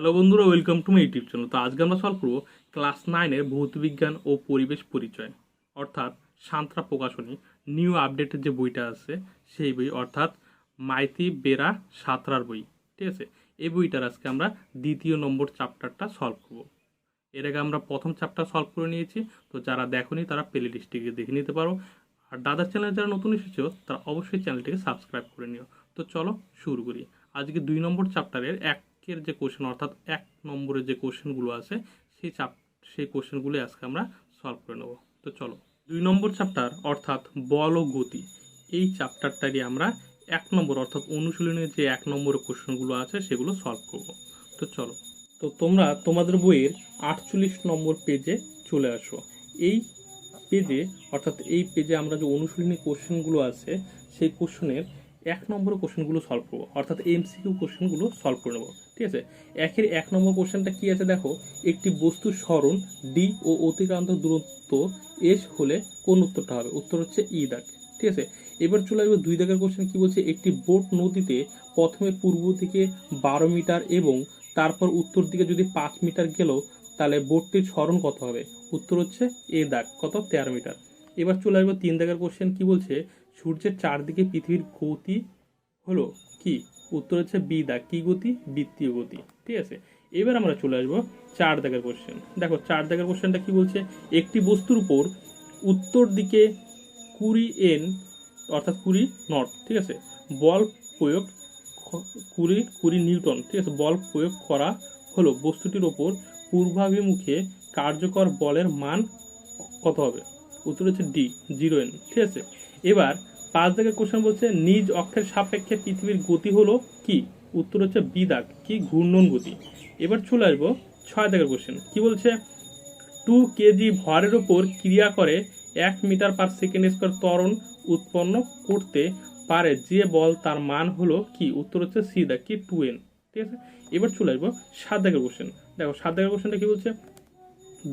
Hello বন্ধুরা welcome to my YouTube channel তো আজকে আমরা সলভ করব ক্লাস নাইনের ভৌতবিজ্ঞান ও পরিবেশ পরিচয়, অর্থাৎ সান্ত্রা প্রকাশনী নিউ আপডেটের যে বইটা আছে, সেই বই, অর্থাৎ মাইতি বেরা সাঁতরার বই। ঠিক আছে? এই বইটার আজকে আমরা দ্বিতীয় নম্বর চ্যাপ্টারটা সলভ করব। এর আগে আমরা প্রথম চ্যাপ্টার সলভ করে নিয়েছি, তো যারা দেখোনি তারা প্লে লিস্টটিকে দেখে নিতে পারো। আর দাদার চ্যানেলে যারা নতুন এসেছ, তারা অবশ্যই চ্যানেলটিকে সাবস্ক্রাইব করে নিও। তো চলো শুরু করি। আজকে দুই নম্বর চ্যাপ্টারের একের যে কোশ্চেন অর্থাৎ এক নম্বরের যে কোশ্চেনগুলো আছে, সেই চাপ, সেই কোশ্চেনগুলো আজকে আমরা সলভ করে নেব। তো চলো, দুই নম্বর চ্যাপ্টার অর্থাৎ বল ও গতি। এই চ্যাপ্টারটারই আমরা এক নম্বর, অর্থাৎ অনুশীলনের যে এক নম্বরের কোশ্চেনগুলো আছে, সেগুলো সলভ করব। তো চলো, তো তোমরা তোমাদের বইয়ের আটচল্লিশ নম্বর পেজে চলে আসো। এই পেজে অর্থাৎ এই পেজে আমরা যে অনুশীলনী কোশ্চেনগুলো আছে, সেই কোশ্চেনের এক নম্বর কোশ্চেনগুলো সলভ করব। অর্থাৎ এমসিকিউ কোশ্চেনগুলো সলভ করে নেব। ঠিক আছে? একের এক নম্বর কোশ্চেনটা কি আছে দেখো? একটি বস্তুর স্মরণ ডি ও অতিক্রান্ত দূরত্ব এস হলে কোন উত্তরটা হবে? উত্তর হচ্ছে ই দাগ। ঠিক আছে? এবার চলে আসবে দুই দাগের কোশ্চেন কি বলছে? একটি বোট নদীতে প্রথমে পূর্ব দিকে বারো মিটার এবং তারপর উত্তর দিকে যদি পাঁচ মিটার গেল, তাহলে বোটটির স্মরণ কত হবে? উত্তর হচ্ছে এ দাগ, কত? তেরো মিটার। এবার চলে আসবে তিন দাগের কোশ্চেন কি বলছে? সূর্যের চারদিকে পৃথিবীর গতি হলো কি? উত্তর হচ্ছে বি দাগ কি গতি? বৃত্তীয় গতি। ঠিক আছে? এবার আমরা চলে আসব চার দাগের কোশ্চেন দেখো, চার দাগের কোশ্চেনটা কি বলছে? একটি বস্তুর উপর উত্তর দিকে কুড়ি এন, অর্থাৎ কুড়ি নট ঠিক আছে? বল প্রয়োগ কুড়ি কুড়ি নিউটন, ঠিক আছে? বল প্রয়োগ করা হলো বস্তুটির ওপর পূর্বাভিমুখে কার্যকর বলের মান কত হবে? উত্তর হচ্ছে ডি, জিরো এন, ঠিক আছে? এবার পাঁচ দাগের কোশ্চেন বলছে, নিজ অক্ষের সাপেক্ষে পৃথিবীর গতি হলো কি? উত্তর হচ্ছে বি দাগ, কি ঘূর্ণন গতি? এবার চলে আসব ছয় দাগের কোশ্চেন কি বলছে? টু কেজি ভরের ওপর ক্রিয়া করে এক মিটার পার সেকেন্ড স্কোয়ার ত্বরণ উৎপন্ন করতে পারে, যে বল তার মান হলো কি? উত্তর হচ্ছে সি দাগ, কি টু এন, ঠিক আছে? এবার চলে আসব সাত দাগের কোশ্চেন দেখো সাত দাগের কোশ্চেনটা কি বলছে?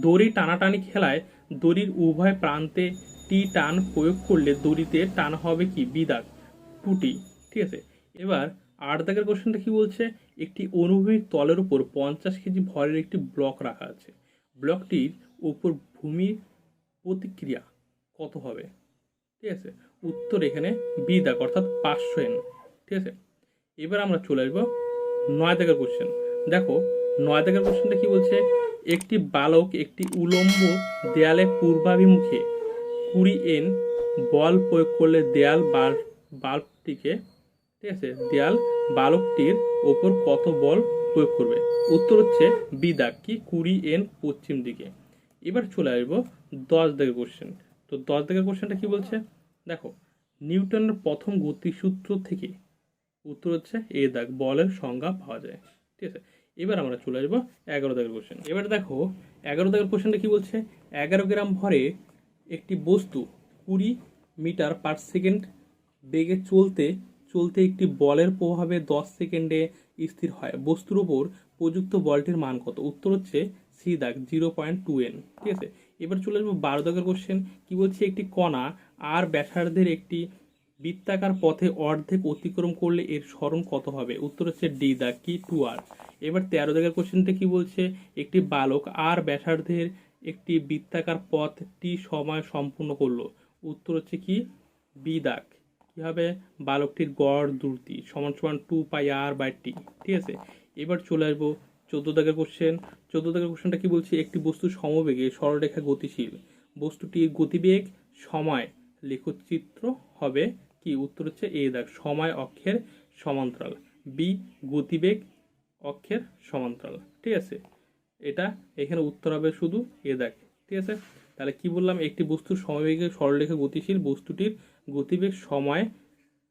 দড়ি টানাটানি খেলায় দড়ির উভয় প্রান্তে টি টান প্রয়োগ করলে দড়িতে টান হবে কি? বিদাগ টুটি ঠিক আছে? এবার আট দাগের কোশ্চেনটা কি বলছে? একটি অনুভূমিক তলের উপর পঞ্চাশ কেজি ভরের একটি ব্লক রাখা আছে। ব্লকটির উপর ভূমির প্রতিক্রিয়া কত হবে? ঠিক আছে? উত্তর এখানে বি দাগ অর্থাৎ পাঁচশো এন ঠিক আছে? এবার আমরা চলে আসব নয় দাগের কোশ্চেন দেখো নয় দাগের কোশ্চেনটা কি বলছে? একটি বালক একটি উলম্ব দেয়ালে পূর্বাভিমুখে কুড়ি এন বল প্রয়োগ করলে দেয়াল বাল্ব বাল্বটিকে, ঠিক আছে, দেয়াল বালকটির ওপর কত বল প্রয়োগ করবে? উত্তর হচ্ছে বি দাগ, কি কুড়ি এন পশ্চিম দিকে। এবার চলে আসব দশ দাগের কোশ্চেন তো দশ দাগের কোশ্চেনটা কি বলছে? দেখো, নিউটনের প্রথম গতিসূত্র থেকে উত্তর হচ্ছে এ দাগ, বলের সংজ্ঞা পাওয়া যায়। ঠিক আছে, এবার আমরা চলে আসব এগারো দাগের কোশ্চেন এবার দেখো, এগারো দাগের কোশ্চেনটা কি বলছে? এগারো গ্রাম ভরে একটি বস্তু কুড়ি মিটার পার সেকেন্ড বেগে চলতে চলতে একটি বলের প্রভাবে দশ সেকেন্ডে স্থির হয়। বস্তুর উপর প্রযুক্ত বলটির মান কত? উত্তর হচ্ছে সি দাগ, জিরো পয়েন্ট টু এন। ঠিক আছে? এবার চলে আসব বারো দাগের কোশ্চেন কি বলছে? একটি কণা আর ব্যাসার্ধের একটি বৃত্তাকার পথে অর্ধেক অতিক্রম করলে এর স্মরণ কত হবে? উত্তর হচ্ছে ডি দা কি টু আর। এবার তেরো দাগের কোশ্চেনটা কি বলছে? একটি বালক আর ব্যাসার্ধের একটি বৃত্তাকার পথ টি সময় সম্পূর্ণ করল। উত্তর হচ্ছে কি? বি দাগ কি হবে বালকটির গড় দ্রুতি সমান সমান two pi R by T ঠিক আছে? এবার চলে আসব চোদ্দ দাগের কোশ্চেন চোদ্দ দাগের কোশ্চেনটা কি বলছে? একটি বস্তু সমবেগে সরলরেখা গতিশীল। বস্তুটির গতিবেগ, সময়, লেখচিত্র হবে কি? উত্তর হচ্ছে এ দাগ, সময় অক্ষের সমান্তরাল। বি, গতিবেগ, অক্ষের সমান্তরাল, ঠিক আছে? এটা, এখানে উত্তর হবে শুধু এ দাগ ঠিক আছে? তাহলে কি বললাম? একটি বস্তুর সমবেগে সরলরেখা গতিশীল, বস্তুটির গতিবেগ সময়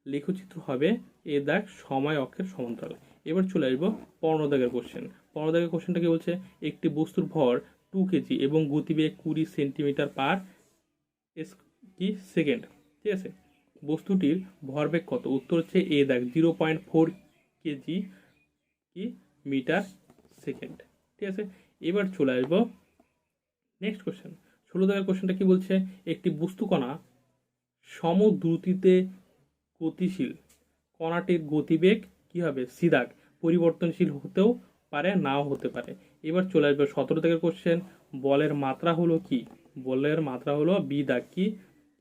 লেখচিত্র হবে এ দাগ সময় অক্ষের সমান্তরাল। এবার চলে আসব পনেরো দাগের কোশ্চেন পনেরো দাগের কোশ্চেনটা কি বলছে? একটি বস্তুর ভর টু কেজি এবং গতিবেগ কুড়ি সেন্টিমিটার পার কি? সেকেন্ড ঠিক আছে? বস্তুটির ভরবেগ কত? উত্তর হচ্ছে এ দাগ জিরো পয়েন্ট ফোর কেজি কি? মিটার সেকেন্ড ঠিক আছে? এবার চলে আসব নেক্সট কোশ্চেন ষোলো দাগের কোশ্চেনটা কি বলছে? একটি বস্তুকণা সমদ্রুতিতে গতিশীল। কণাটির গতিবেগ কি হবে? সিদাগ পরিবর্তনশীল হতেও পারে, নাও হতে পারে। এবার চলে আসবে সতেরো থেকে কোশ্চেন বলের মাত্রা হলো কি? বলের মাত্রা হলো বি দাগ কি?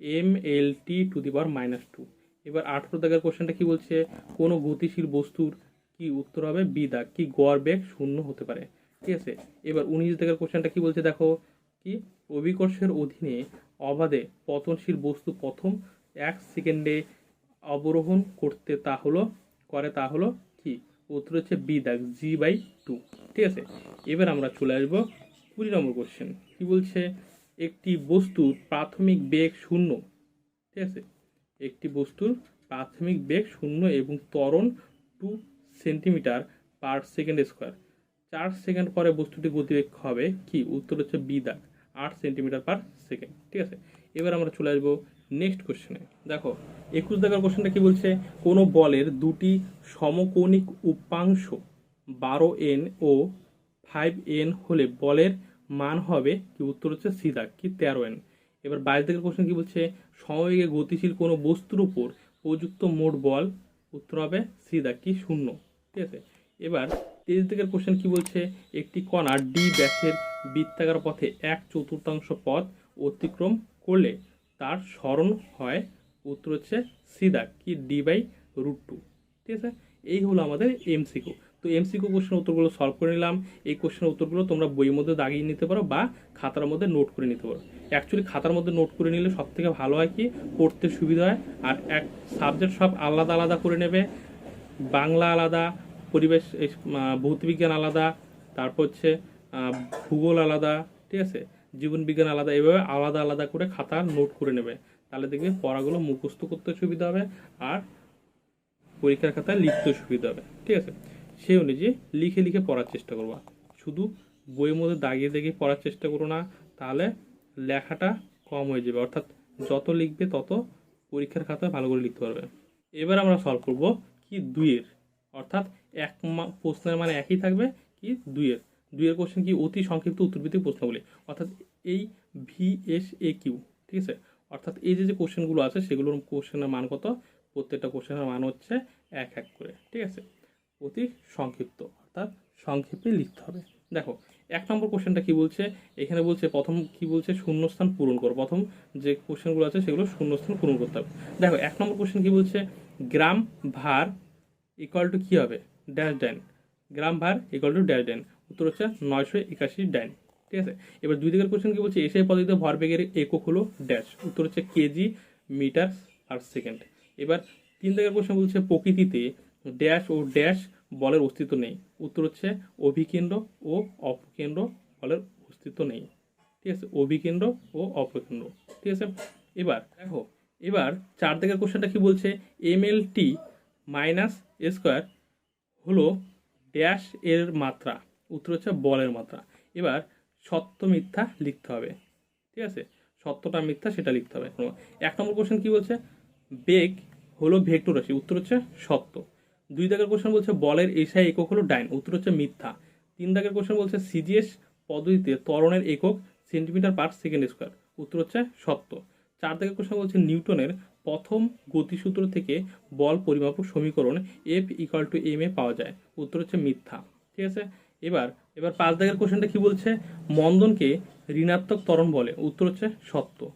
M L T to the power minus two এবার আঠেরো দাগের কোশ্চেনটা কি বলছে? কোনো গতিশীল বস্তুর কি উত্তর হবে? বি দাগ কি? গড় বেগ শূন্য হতে পারে। ঠিক আছে? এবার উনিশ দাগের কোশ্চেনটা কি বলছে, দেখো, কি? অভিকর্ষের অধীনে অবাধে পতনশীল বস্তু প্রথম এক সেকেন্ডে অবরোহণ করতে তা হলো, করে তা হলো কি? উত্তর হচ্ছে বি দাগ জি বাই টু ঠিক আছে? এবার আমরা চলে আসব কুড়ি নম্বর কোশ্চেন কি বলছে? একটি বস্তুর প্রাথমিক বেগ শূন্য, ঠিক আছে? একটি বস্তুর প্রাথমিক বেগ শূন্য এবং ত্বরণ two centimeter per second square চার সেকেন্ড পরে বস্তুটি গতিবেগ হবে কি? উত্তর হচ্ছে বি দাগ, আট সেন্টিমিটার পার সেকেন্ড, ঠিক আছে? এবার আমরা চলে আসব নেক্সট কোশ্চেনে দেখো, একুশ দাগের কোশ্চেনটা কি বলছে? কোনো বলের দুটি সমকৌণিক উপাংশ বারো এন ও ফাইভ এন হলে বলের মান হবে কি? উত্তর হচ্ছে সি দাগ, কি? তেরো এন এবার বাইশ দাগের কোশ্চেন কি বলছে? সমবেগে গতিশীল কোনো বস্তুর উপর প্রযুক্ত মোট বল, উত্তর হবে সি দাগ, কি? শূন্য, ঠিক আছে? এবার তেইশ দিকের কোশ্চেন কি বলছে? একটি কণা ডি ব্যাসের বৃত্তাকার পথে এক চতুর্থাংশ পথ অতিক্রম করলে তার স্মরণ হয়। উত্তর হচ্ছে সিদা কি ডি বাই রুট টু। ঠিক আছে? এই হলো আমাদের এমসিকিউ তো এমসিকিউ কোশ্চেন উত্তরগুলো সলভ করে নিলাম। এই কোশ্চেনের উত্তরগুলো তোমরা বইয়ের মধ্যে দাগিয়ে নিতে পারো বা খাতার মধ্যে নোট করে নিতে পারো। অ্যাকচুয়ালি খাতার মধ্যে নোট করে নিলে সব থেকে ভালো হয় কি? পড়তে সুবিধা হয়। আর এক সাবজেক্ট সব আলাদা আলাদা করে নেবে। বাংলা আলাদা পরিবেশ ভৌতবিজ্ঞান আলাদা, তারপর হচ্ছে ভূগোল আলাদা, ঠিক আছে? জীবন বিজ্ঞান আলাদা, এভাবে আলাদা আলাদা করে খাতা নোট করে নেবে। তাহলে দেখবে পড়াগুলো মুখস্থ করতে সুবিধা হবে আর পরীক্ষার খাতায় লিখতে সুবিধা হবে, ঠিক আছে? সেই অনুযায়ী লিখে লিখে পড়ার চেষ্টা করবা। শুধু বইয়ের মধ্যে দাগিয়ে দাগিয়ে পড়ার চেষ্টা করো না, তাহলে লেখাটা কম হয়ে যাবে। অর্থাৎ যত লিখবে তত পরীক্ষার খাতায় ভালো করে লিখতে পারবে। এবার আমরা সলভ করব কি দুইয়ের। অর্থাৎ এক প্রশ্নের মানে একই থাকবে কি? দুইয়ের। দুইয়ের কোশ্চেন কি? অতি সংক্ষিপ্ত উত্তরভিত্তিক প্রশ্নগুলি অর্থাৎ এই ভি এস এ কিউ ঠিক আছে? অর্থাৎ এই যে যে কোশ্চেনগুলো আছে, সেগুলোর কোশ্চেনের মান কত? প্রত্যেকটা কোশ্চেনের মান হচ্ছে এক এক করে, ঠিক আছে? অতি সংক্ষিপ্ত, অর্থাৎ সংক্ষেপে লিখতে হবে। দেখো, এক নম্বর কোশ্চেনটা কি বলছে? এখানে বলছে, প্রথম কি বলছে? শূন্যস্থান পূরণ করো। প্রথম যে কোশ্চেনগুলো আছে, সেগুলো শূন্যস্থান পূরণ করতে হবে। দেখো, এক নম্বর কোশ্চেন কি বলছে? গ্রাম, ভার ইকুয়াল টু কী হবে? ড্যাশ ড্যান গ্রাম ভার ইকুয়াল টু ড্যাশ ড্যান উত্তর হচ্ছে নয়শো একাশি ড্যান ঠিক আছে? এবার দুই দিকের কোশ্চেন কি বলছে? এসআই পদ্ধতিতে ভরবেগের একক হলো ড্যাশ উত্তর হচ্ছে কেজি মিটার পার সেকেন্ড এবার তিন দিকের কোশ্চেন বলছে প্রকৃতিতে ড্যাশ ও ড্যাশ বলের অস্তিত্ব নেই। উত্তর হচ্ছে অভিকেন্দ্র ও অপকেন্দ্র বলের অস্তিত্ব নেই। ঠিক আছে? অভিকেন্দ্র ও অপকেন্দ্র। ঠিক আছে? এবার দেখো, এবার চার দিকের কোশ্চেনটা কি বলছে? M L T minus square হলো ড্যাশ এর মাত্রা, উত্তর হচ্ছে বলের মাত্রা। এবার সত্য মিথ্যা লিখতে হবে, ঠিক আছে? সত্যটা মিথ্যা, সেটা লিখতে হবে এক নম্বর কোশ্চেন কি বলছে? বেগ হলো ভেক্টর রাশি, উত্তর হচ্ছে সত্য। দুই দাগের কোশ্চেন বলছে বলের এসআই একক হলো ডাইন, উত্তর হচ্ছে মিথ্যা। তিন দাগের কোশ্চেন বলছে সিজিএস পদ্ধতিতে ত্বরণের একক সেন্টিমিটার পার সেকেন্ড স্কোয়ার, উত্তর হচ্ছে সত্য। চার দাগের কোশ্চেন বলছে নিউটনের প্রথম গতিসূত্র থেকে বল পরিমাপক সমীকরণ F equal to M A পাওয়া যায়। উত্তর হচ্ছে মিথ্যা। ঠিক আছে? এবার এবার পাঁচ দাগের কোশ্চেনটা কি বলছে? মন্দনকে ঋণাত্মক ত্বরণ বলে। উত্তর হচ্ছে সত্য।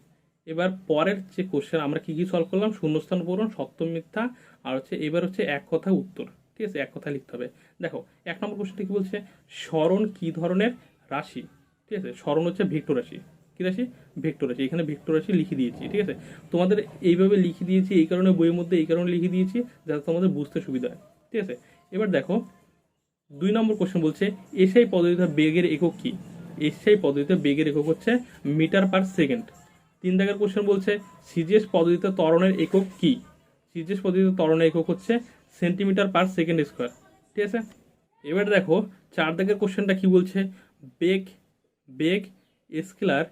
এবার পরের যে কোশ্চেন আমরা কি কি সলভ করলাম? শূন্যস্থান পূরণ সত্য, মিথ্যা। আর হচ্ছে, এবার হচ্ছে এক কথা উত্তর। ঠিক আছে? এক কথা লিখতে হবে। দেখো, এক নম্বর কোশ্চেনটা কি বলছে? স্মরণ কি ধরনের রাশি? ঠিক আছে? স্মরণ হচ্ছে ভেক্টর রাশি। কি রাশি? ভেক্টর রাশি। এখানে ভেক্টর রাশি লিখে দিয়েছি, ঠিক আছে? তোমাদের এইভাবে লিখে দিয়েছি, এই কারণে বইয়ের মধ্যে এই কারণে লিখে দিয়েছি, যাতে তোমাদের বুঝতে সুবিধা হয়, ঠিক আছে? এবার দেখো, দুই নম্বর কোশ্চেন বলছে, এসআই পদ্ধতিতে বেগের একক কি? এসআই পদ্ধতিতে বেগের একক হচ্ছে মিটার পার সেকেন্ড। তিন দাগের কোশ্চেন বলছে, সিজিএস পদ্ধতিতে ত্বরণের একক কি? সিজিএস পদ্ধতিতে ত্বরণের একক হচ্ছে সেন্টিমিটার পার সেকেন্ড স্কোয়ার, ঠিক আছে? এবার দেখো, চার দাগের কোশ্চেনটা কি বলছে? বেগ বেগ, স্কেলার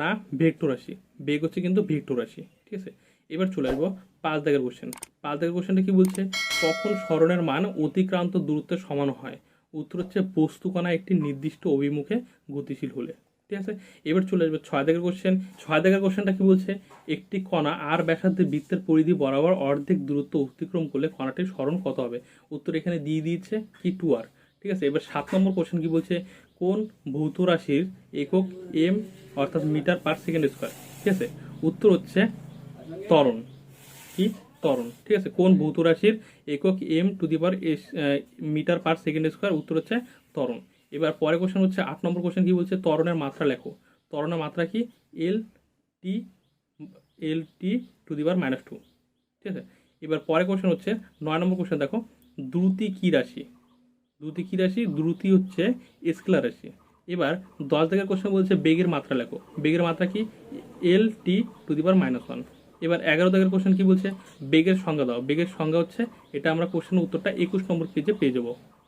না, ভেক্টর রাশি। বেগ হচ্ছে কিন্তু ভেক্টর রাশি, ঠিক আছে? এবার চলে আসব পাঁচ দাগের কোশ্চেন পাঁচ দাগের কোশ্চেনটা কি বলছে? কখন স্মরণের মান অতিক্রান্ত দূরত্বের সমান হয়? উত্তর হচ্ছে বস্তুকণা একটি নির্দিষ্ট অভিমুখে গতিশীল হলে, ঠিক আছে? এবার চলে আসবে ছয় দাগের কোশ্চেন ছয় দাগের কোশ্চেনটা কি বলছে? একটি কণা আর ব্যাসার্ধের বৃত্তের পরিধি বরাবর অর্ধেক দূরত্ব অতিক্রম করলে কণাটির স্মরণ কত হবে? উত্তর এখানে দিয়ে দিয়েছে কি টু আর ঠিক আছে? এবার সাত নম্বর কোশ্চেন কি বলছে? কোন ভৌত রাশির একক এম অর্থাৎ মিটার পার সেকেন্ড স্কোয়ার ঠিক আছে? উত্তর হচ্ছে তরণ কি? ত্বরণ। ঠিক আছে? কোন ভৌত রাশির একক M to the power meter per second square উত্তর হচ্ছে ত্বরণ। এবার পরে কোশ্চেন হচ্ছে, আট নম্বর কোশ্চেন কি বলছে? তরণের মাত্রা লেখো। তরণের মাত্রা কি? L T L T to the power minus two ঠিক আছে? এবার পরে কোশ্চেন হচ্ছে, নয় নম্বর কোশ্চেন দেখো, দ্রুতি কি রাশি? দ্রুতি কি রাশি, দ্রুতি হচ্ছে স্কেলার রাশি। এবার দশ দাগের কোশ্চেন বলছে, বেগের মাত্রা লেখো। বেগের মাত্রা কি? L T to the power minus one এবার এগারো দাগের কোশ্চেন কি বলছে? বেগের সংজ্ঞা দাও। বেগের সংজ্ঞা হচ্ছে, এটা আমরা কোশ্চেনের উত্তরটা একুশ নম্বর পেজে পেয়ে যাব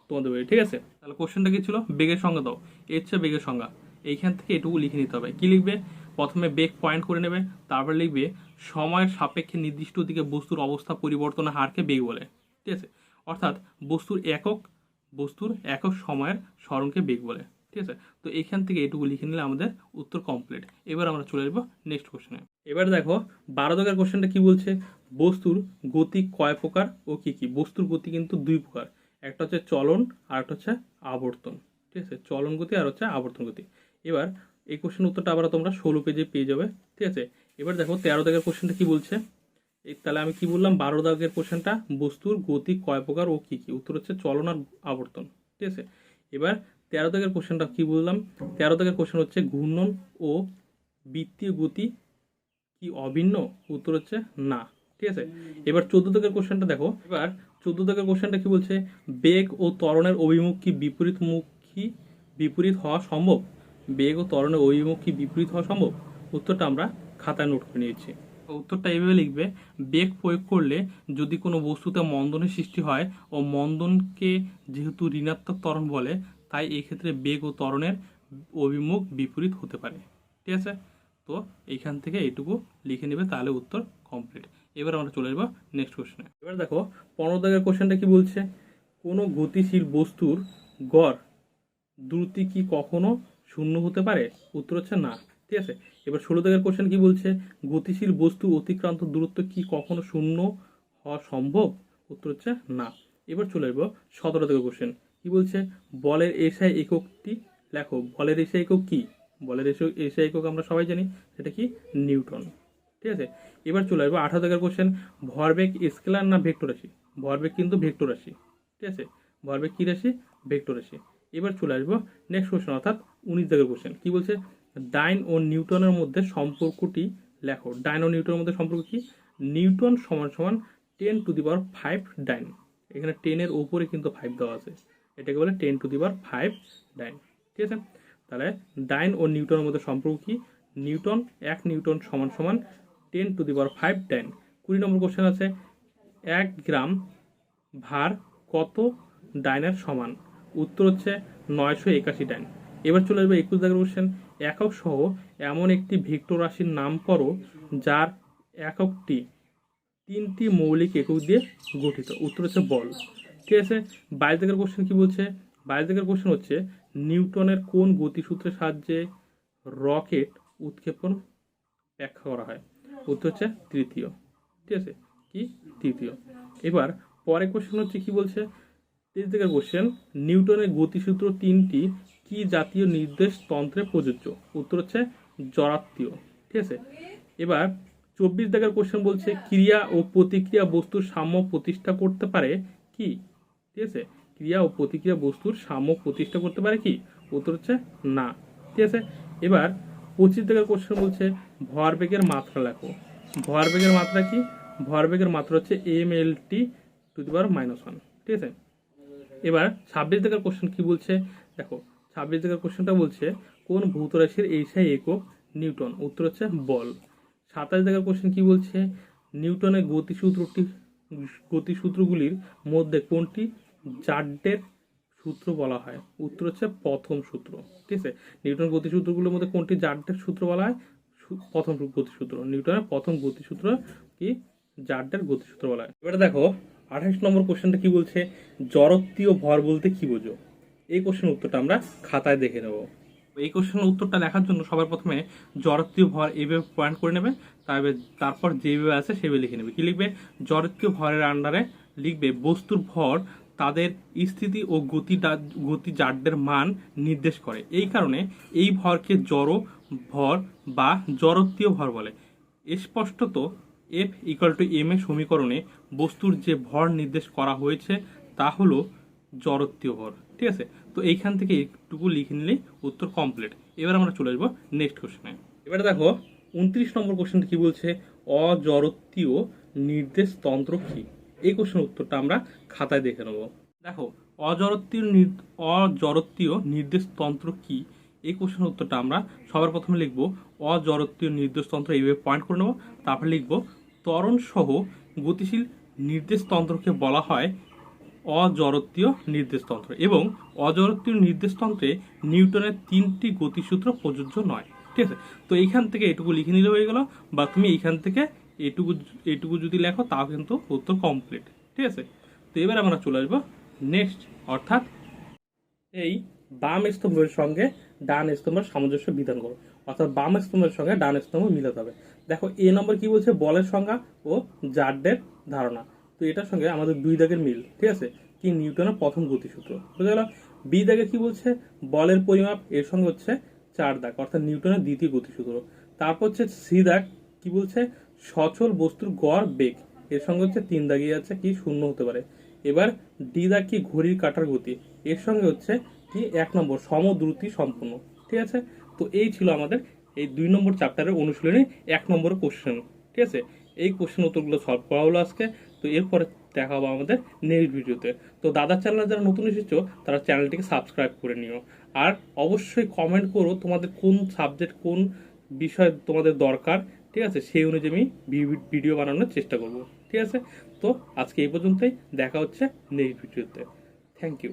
তোমাদের বইয়ে ঠিক আছে? তাহলে কোশ্চেনটা কি ছিল? বেগের সংজ্ঞা দাও। এর হচ্ছে বেগের সংজ্ঞা। এইখান থেকে এটুকু লিখে নিতে হবে। কি লিখবে? প্রথমে বেগ পয়েন্ট করে নেবে, তারপর লিখবে, সময়ের সাপেক্ষে নির্দিষ্ট দিকে বস্তুর অবস্থা পরিবর্তনের হারকে বেগ বলে, ঠিক আছে? অর্থাৎ বস্তুর একক বস্তুর একক সময়ের স্মরণকে বেগ বলে, ঠিক আছে? তো এখান থেকে এটুকু লিখে নিলে আমাদের উত্তর কমপ্লিট এবার আমরা চলে যাব নেক্সট কোশ্চেনে এবার দেখো, বারো দাগের কোশ্চেনটা কি বলছে? বস্তুর গতি কয় প্রকার ও কি কি? বস্তুর গতি কিন্তু দুই প্রকার। একটা হচ্ছে চলন, আর একটা হচ্ছে আবর্তন, ঠিক আছে? চলন গতি আর হচ্ছে আবর্তন গতি। এবার এই কোশ্চেন উত্তরটা আবার তোমরা ষোলো পেজে পেয়ে যাবে, ঠিক আছে? এবার দেখো তেরো দাগের কোশ্চেনটা কি বলছে? তাহলে আমি কি বললাম? বারো দাগের কোশ্চেনটা বস্তুর গতি কয় প্রকার ও কি কি? উত্তর হচ্ছে চলন আর আবর্তন, ঠিক আছে? এবার তেরো দাগের কোশ্চেনটা কি বললাম? তেরো দাগের কোশ্চেন হচ্ছে ঘূর্ণন ও বৃত্তীয় গতি কি অভিন্ন? উত্তর হচ্ছে না, ঠিক আছে? এবার চোদ্দ দাগের কোশ্চেনটা দেখো। এবার চোদ্দ দাগের কোশ্চেনটা কি বলছে? বেগ ও ত্বরণের অভিমুখ কি বিপরীত মুখী বিপরীত হওয়া সম্ভব? বেগ ও ত্বরণের অভিমুখ কি বিপরীত হওয়া সম্ভব? উত্তরটা আমরা খাতায় নোট করে নিয়েছি। উত্তরটা এইভাবে লিখবে, বেগ প্রয়োগ করলে যদি কোনো বস্তুতে মন্দনের সৃষ্টি হয় ও মন্দনকে যেহেতু ঋণাত্মক ত্বরণ বলে, তাই এই ক্ষেত্রে বেগ ও ত্বরণের অভিমুখ বিপরীত হতে পারে। ঠিক আছে? তো এইখান থেকে এইটুকু লিখে নেবে, তাহলে উত্তর কমপ্লিট এবার আমরা চলে যাব নেক্সট কোশ্চেনে এবার দেখো, পনেরো দাগের কোশ্চেনটা কি বলছে? কোনো গতিশীল বস্তুর গড় দ্রুতি কি কখনো শূন্য হতে পারে? উত্তর হচ্ছে না। ঠিক আছে? এবার ষোলো দাগের কোশ্চেন কি বলছে? গতিশীল বস্তু অতিক্রান্ত দূরত্ব কি কখনো শূন্য হওয়া সম্ভব? উত্তর হচ্ছে না। এবার চলে যাব সতেরো দাগের কোশ্চেন কি বলছে? বলের এসআই এককটি লেখো, বলের এসআই একক কি? বলের এসে এসআই একক আমরা সবাই জানি, সেটা কি? নিউটন। ঠিক আছে? এবার চলে আসব আঠারো দাগের কোশ্চেন ভরবেগ স্কেলার না ভেক্টর রাশি? ভরবেগ কিন্তু ভেক্টর রাশি। ঠিক আছে? ভরবেগ কি রাশি? ভেক্টর রাশি। এবার চলে আসব নেক্সট কোশ্চেন অর্থাৎ উনিশ দাগের কোশ্চেন কি বলছে? ডাইন ও নিউটনের মধ্যে সম্পর্কটি লেখো। ডাইন ও নিউটনের মধ্যে সম্পর্ক কি? নিউটন সমান সমান ten to the power five dyne. এখানে টেনের ওপরে কিন্তু ফাইভ দেওয়া আছে। এটাকে বলে ten to the power five dyne. ঠিক আছে? তাহলে ডাইন ও নিউটনের মধ্যে সম্পর্ক কি? নিউটন এক নিউটন সমান সমান ten to the power five dyne. কুড়ি নম্বর কোশ্চেন আছে, এক গ্রাম ভার কত ডাইনের সমান? উত্তর হচ্ছে নয়শো একাশি ডাইন। এবার চলে আসবে একুশ দাগের কোশ্চেন। একক সহ এমন একটি ভেক্টর রাশির নাম করো, যার এককটি তিনটি মৌলিক একক দিয়ে গঠিত। উত্তর হচ্ছে বল। ঠিক আছে? বাইশ দাগের কোশ্চেন কি বলছে? বাইশ দাগের কোশ্চেন হচ্ছে, নিউটনের কোন গতিসূত্রের সাহায্যে রকেট উৎক্ষেপণ ব্যাখ্যা করা হয়? উত্তর হচ্ছে তৃতীয়। ঠিক আছে? কি? তৃতীয়। এবার পরের কোশ্চেন হচ্ছে কি বলছে? তেইশ দিকের কোশ্চেন, নিউটনের গতিসূত্র তিনটি কি জাতীয় নির্দেশ তন্ত্রে প্রযোজ্য? উত্তর হচ্ছে জড়াত্মীয় ঠিক আছে? এবার চব্বিশ দাগের কোশ্চেন বলছে, ক্রিয়া ও প্রতিক্রিয়া বস্তুর সাম্য প্রতিষ্ঠা করতে পারে কি? ঠিক আছে? ক্রিয়া ও প্রতিক্রিয়া বস্তুর সাম্য প্রতিষ্ঠা করতে পারে কি? উত্তর হচ্ছে না। ঠিক আছে? এবার পঁচিশ দাগের কোশ্চেন বলছে, ভরবেগের মাত্রা লেখো। ভরবেগের মাত্রা কি? ভরবেগের মাত্রা হচ্ছে M L T to the power minus one ঠিক আছে? এবার ছাব্বিশ দাগের কোশ্চেন কি বলছে? দেখো ছাব্বিশ দাগের কোশ্চেনটা বলছে, কোন ভৌত রাশির এইসাই একক নিউটন? উত্তর হচ্ছে বল। সাতাশ দাগের কোশ্চেন কি বলছে? নিউটনের গতিসূত্রটি, গতিসূত্রগুলির মধ্যে কোনটি জাড্ডের সূত্র বলা হয়? উত্তর হচ্ছে প্রথম সূত্র। ঠিক আছে? নিউটন গতিসূত্রগুলোর মধ্যে কোনটি জাড্ডের সূত্র বলা হয়? প্রথম গতিসূত্র। নিউটনের প্রথম গতিসূত্র কি জাড্ডের গতিসূত্র বলা হয়? এবারে দেখো, আঠাশ নম্বর কোশ্চেনটা কি বলছে? জড়ত্বীয় ভর বলতে কি বোঝো? এই কোশ্চেন উত্তরটা আমরা খাতায় দেখে নেব। এই কোশ্চেনের উত্তরটা লেখার জন্য সবার প্রথমে জড়ত্বীয় ভর এইভাবে পয়েন্ট করে নেবে, তারপরে তারপর যেভাবে আছে সেভাবে লিখে নেবে। কি লিখবে? জড়ত্বীয় ভরের আন্ডারে লিখবে বস্তুর ভর তাদের স্থিতি ও গতি গতি জাড্যের মান নির্দেশ করে। এই কারণে এই ভরকে জড় ভর বা জড়ত্বীয় ভর বলে। স্পষ্টত F equal to M A সমীকরণে বস্তুর যে ভর নির্দেশ করা হয়েছে তা হলো জড়ত্বীয় ভর। ঠিক আছে? তো এইখান থেকে একটুকু লিখে নিলেই উত্তর কমপ্লিট এবার আমরা চলে আসব নেক্সট কোশ্চেনে এবারে দেখো, উনত্রিশ নম্বর কোশ্চেনটা কি বলছে? অজড়ত্বীয় নির্দেশ তন্ত্র কি? এই কোশ্চেন উত্তরটা আমরা খাতায় দেখে নেব। দেখো অজড়ত্বীয় নির- অজড়ত্বীয় নির্দেশ তন্ত্র কি? এই কোশ্চেনের উত্তরটা আমরা সবার প্রথমে লিখব অজড়ত্বীয় নির্দেশ তন্ত্র এইভাবে পয়েন্ট করে নেব। তারপরে লিখব ত্বরণ সহ গতিশীল নির্দেশ তন্ত্রকে বলা হয় অজড়ত্বীয় নির্দেশতন্ত্র এবং অজড়ত্বীয় নির্দেশতন্ত্রে নিউটনের তিনটি গতিসূত্র প্রযোজ্য নয়। ঠিক আছে? তো এইখান থেকে এটুকু লিখে নিলে হয়ে গেল বা তুমি এইখান থেকে এটুকু এটুকু যদি লেখো তাও কিন্তু উত্তর কমপ্লিট ঠিক আছে? তো এবার আমরা চলে আসব নেক্সট অর্থাৎ এই বাম স্তম্ভের সঙ্গে ডান স্তম্ভের সামঞ্জস্য বিধান করো। অর্থাৎ বাম স্তম্ভের সঙ্গে ডান স্তম্ভ মিলাতে হবে। দেখো, এ নম্বর কি বলছে? বলের সংজ্ঞা ও জাড্ডের ধারণা। তো এটার সঙ্গে আমাদের দুই দাগের মিল, ঠিক আছে? কি নিউটনের প্রথম গতিসূত্র। বুঝে গেল? বি দাগে কি বলছে? বলের পরিমাপ, এর সঙ্গে হচ্ছে চার দাগ, অর্থাৎ নিউটনের দ্বিতীয় গতিসূত্র। তারপর হচ্ছে সি দাগ, কি বলছে? সচল বস্তুর গড় বেগ, এর সঙ্গে হচ্ছে তিন দাগিয়ে আছে, কি? শূন্য হতে পারে। এবার ডি দাগ কি ঘড়ির কাটার গতি, এর সঙ্গে হচ্ছে কি? এক নম্বর সমদ্রুতি সম্পূর্ণ ঠিক আছে? তো এই ছিল আমাদের এই দুই নম্বর চ্যাপ্টারের অনুশীলনী, এক নম্বর কোশ্চেন ঠিক আছে? এই কোশ্চেন উত্তরগুলো সলভ করা হলো আজকে। তো এরপরে দেখা হবে আমাদের নেক্সট ভিডিওতে। তো দাদার চ্যানেলে যারা নতুন এসেছ, তারা চ্যানেলটিকে সাবস্ক্রাইব করে নিও। আর অবশ্যই কমেন্ট করো তোমাদের কোন সাবজেক্ট কোন বিষয় তোমাদের দরকার, ঠিক আছে? সেই অনুযায়ী আমি ভিডিও বানানোর চেষ্টা করব, ঠিক আছে? তো আজকে এই পর্যন্তই, দেখা হচ্ছে নেক্সট ভিডিওতে। Thank you